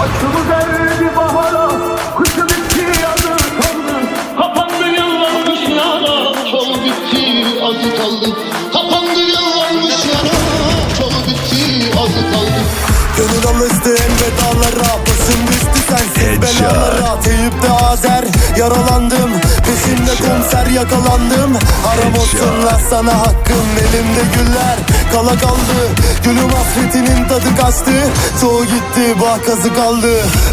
Aşkımı verdi bahara Kışı bitti yazı kaldı. Kapandı yıllarmış yara Çoğu bitti azı kaldı. Kapandı yıllarmış yara Çoğu bitti azı kaldı. Gönül alıştı elvedalara Başım düştü sensiz belalara. Teyipte azer yaralandım Peşinde komiser yakalandım. Haram olsun lan sana hakkım Elimde güller kala kaldı. Gülüm hasretinin tadı kaçtı Çoğu gitti bak kazı kaldı.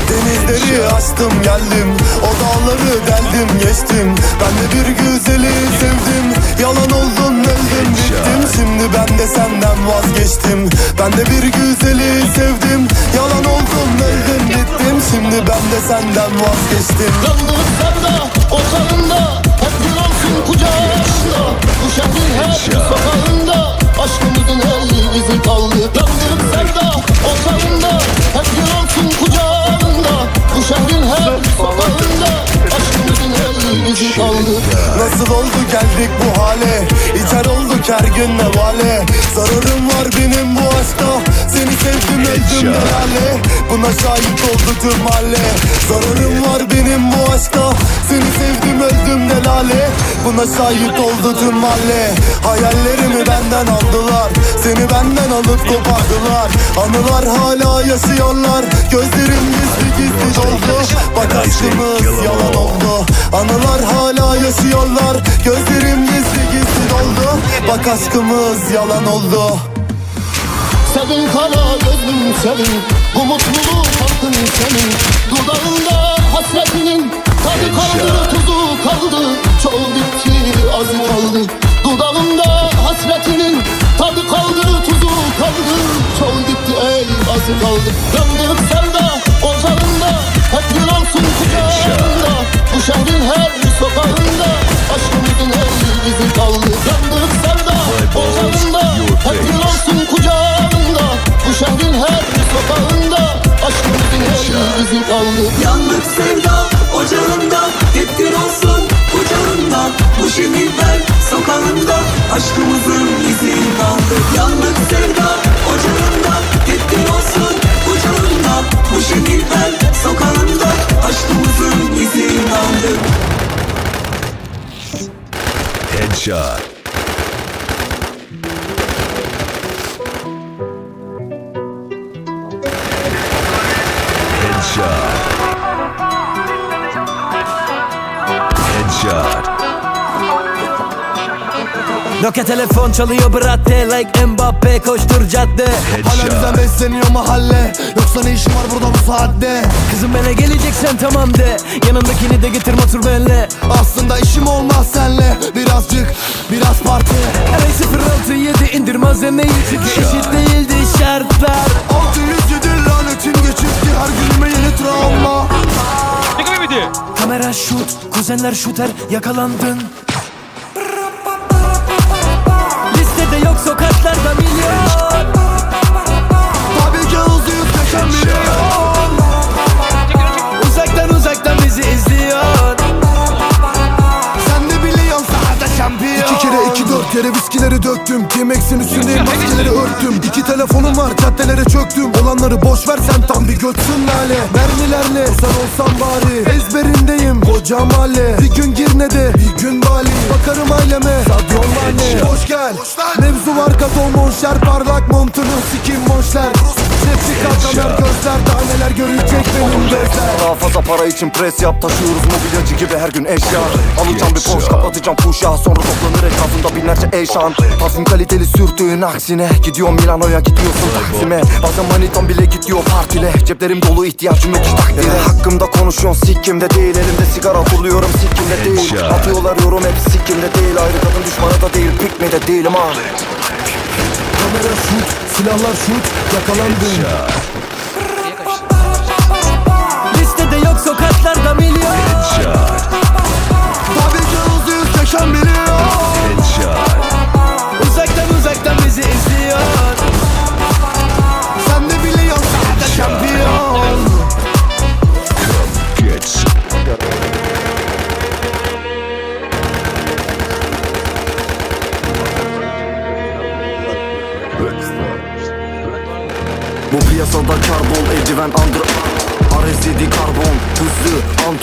Denizleri açtım geldim. O dağları deldim geçtim. Ben de bir güzeli sevdim. Yalan oldum öldüm bittim. Şimdi ben de senden vazgeçtim. Ben de bir güzeli sevdim. Yalan oldum öldüm bittim. Şimdi ben de senden vazgeçtim. Yandık sevda ortağında Hep izi kaldı Nasıl oldu? Geldik bu hale. İçer olduk her gün nevale. Zararım var benim bu aşkta. Seni sevdim öldüm herhalde. Buna şahit oldu tüm mahalle. Zararım var benim bu aşkta. Seni sevdim öldüm delale. Buna şahit oldu tüm mahalle. Hayallerimi benden aldılar. Seni benden alıp kopardılar. Anılar hala yaşıyorlar. Gözlerim gizli gizli doldu. Bak aşkımız yalan oldu Anılar hala yaşıyorlar Gözlerim gizli gizli doldu. Bak aşkımız yalan oldu. Sevin kara gözlüm senin Bu mutluluk hakkın senin. Dudağında hasretinin Tadı kaldı tuzu kaldı. Çoğu bitti azı kaldı? Dudağında hasretinin Tadı kaldı tuzu kaldı. Çoğu gitti ey azı kaldı? Yandık sevda sevda ocağında Hep gün olsun kucağında Bu şehirler sokağında Aşkımızın izi kaldı Yandık sevda ocağında Hep gün olsun kucağında Bu şehirler sokağında Aşkımızın izi kaldı Headshot. Headshot. Nokia telefon çalıyor bratte Like Mbappe koştur cadde. Hala bizden besleniyor mahalle Yoksa ne işin var burada bu saatte? Kızım bana geleceksen tamam de Yanındakini de getir otur benle Aslında işim olmaz senle Birazcık biraz parti Arayı 067 indir malzemeyi. Eşit değildi şartlar kuzenler şuter yakalandın. Listede yok sokaklarda milyon. Tabii ki hızlı yüzleşen milyon. Uzaktan uzaktan bizi izliyor. Sen de biliyorsun sahada şampiyon. İki kere iki dört kere viskileri döktüm. T-Max'in üstündeyim maskeleri örttüm. İki telefonum var caddelere çöktüm. Olanları boş ver sen tam bir götsün lale. Mermilerle sen olsan bari Ezberindeyim koca mahalle. Bir gün Girne'de bir gün Bali. Bakarım aileme. Sadyon Mane Hoş gel. Mevzu var katon monşer Parlak montunu sikim monşler. Hepsi kalkamer gözler görecek benim gözler. Daha fazla para için pres yap Taşıyoruz mobilyacı gibi her gün eşya. Alacağım bir Porsche kapatacağım kuşağı Sonra toplanır etrafında binlerce eşan. Parfüm kaliteli sürtüğün aksine Gidiyorum Milano'ya gidiyorsun Taksim'e. Bazen manitam bile gidiyor partile. Ceplerim dolu ihtiyacım yok hiç takdire. Hakkımda konuşuyorsun sikkimde değil. Elimde sigara turluyorum sikkimde değil. Atıyorlar yorum hep sikkimde değil. Ayrı kadın düşmanı da değil Pik mi de değilim ha Kamera şut Silahlar şut Yakalandın milyon Headshot. Tabii ki hızlı yüzleşen milyon Headshot. Uzaktan uzaktan bizi izliyor Sen de biliyorsun sahada şampiyon Get some. Bu Piyasada karbon eldiven andro RSD karbon hızlı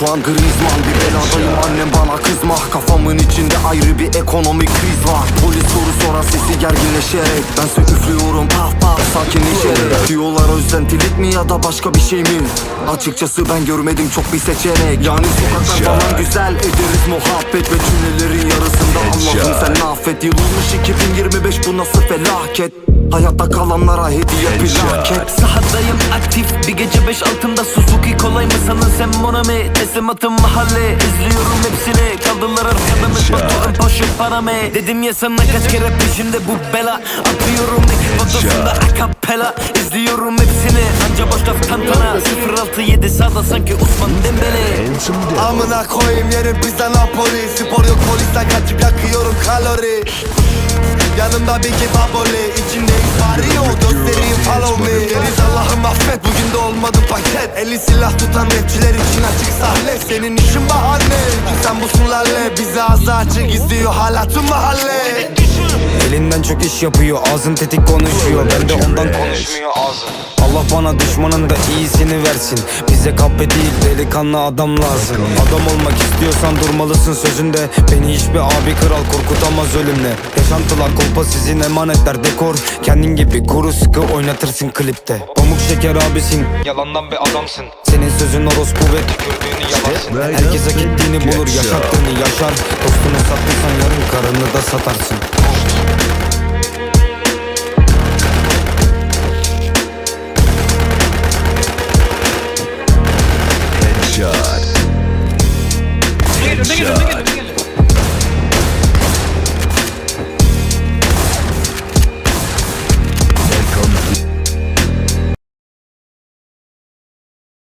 Antoine Griezmann Bir beladayım. Annem bana kızma Kafamın içinde ayrı bir ekonomik kriz var. Polis soru sorar sesi gerginleşerek. Bense üflüyorum paf paf sakinleşerek Diyorlar özentilik mi ya da başka bir şey mi? Açıkçası ben görmedim çok bir seçenek. Yani sokaklar falan güzel ederiz muhabbet Ve cümlelerin yarısında. Allah'ım sen affet Yıl olmuş 2025 bu nasıl felaket Hayatta kalanlara hediye plaket Sahadayım aktif. Bir gece beş altında Suzuki kolay mı sanın sen Monami Teslimatım mahalle. İzliyorum hepsini. Kaldılar arkada Batuhan poşu parame Dedim ya sana kaç kere peşimde bu bela. Atıyorum ekip odasında akapela İzliyorum hepsini. Anca boş laf tantana. 067 sağda sanki Osman Dembele. Amına koyayım yerim pizza Napoli Spor yok polisten kaçıp yakıyorum kalori Yanımda bir kebaboli İçimde vario göstereyim follow me. Deriz Allah'ım affet bugün de olmadı paket. Eli silah tutan rapçiler için açık sahne. Senin işin bahane. Sen busun lalle Bizi ağzı açık izliyor hala tüm mahalle Çok iş yapıyor ağzın tetik konuşuyor. Ben de ondan konuşmuyor ağzım Allah bana düşmanın da iyisini versin. Bize kahpe değil delikanlı adam lazım. Adam olmak istiyorsan durmalısın sözünde. Beni hiçbir abi kral korkutamaz ölümle. Yaşantılar kolpa sizin emanetler dekor. Kendin gibi kuru sıkı oynatırsın klipte. Pamuk şeker abisin. Yalandan bir adamsın. Senin sözün orospu ve tükürdüğünü yalarsın Herkes hak ettiğini bulur yaşattığını yaşar. Dostunu sattıysan yarın karını da satarsın nigga, nigga.